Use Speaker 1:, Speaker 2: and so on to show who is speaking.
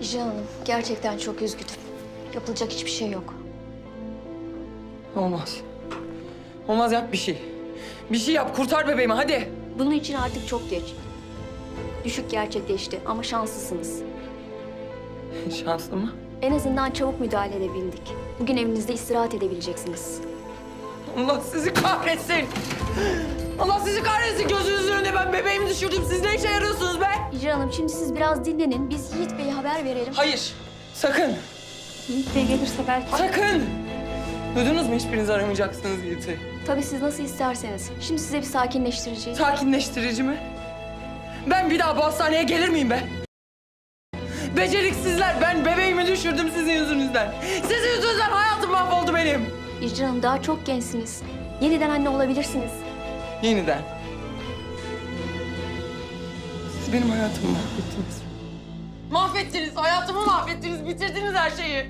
Speaker 1: İcra Hanım, gerçekten çok üzgünüm. Yapılacak hiçbir şey yok.
Speaker 2: Olmaz. Olmaz yap bir şey. Bir şey yap kurtar bebeğimi hadi.
Speaker 1: Bunun için artık çok geç. Düşük gerçekleşti ama şanslısınız.
Speaker 2: Şanslı mı?
Speaker 1: En azından çabuk müdahale edebildik. Bugün evinizde istirahat edebileceksiniz.
Speaker 2: Allah sizi kahretsin. Allah sizi kahretsin gözünüzün önünde ben bebeğimi düşürdüm. Siz ne işe yarıyorsunuz be?
Speaker 1: Hanım şimdi siz biraz dinlenin. Biz Yiğit Bey'e haber verelim.
Speaker 2: Hayır. Sakın.
Speaker 1: Yiğit Bey gelirse belki...
Speaker 2: Sakın. Duydunuz mu hiçbiriniz aramayacaksınız Yiğit'i?
Speaker 1: Tabii siz nasıl isterseniz. Şimdi size bir sakinleştirici.
Speaker 2: Sakinleştirici mi? Ben bir daha bu hastaneye gelir miyim be? Beceriksizler. Ben bebeğimi düşürdüm sizin yüzünüzden. Sizin yüzünüzden hayatım mahvoldu benim.
Speaker 1: İcra Hanım daha çok gençsiniz. Yeniden anne olabilirsiniz.
Speaker 2: Yeniden. Siz benim hayatımı mahvettiniz. Mahvettiniz, hayatımı mahvettiniz, bitirdiniz her şeyi.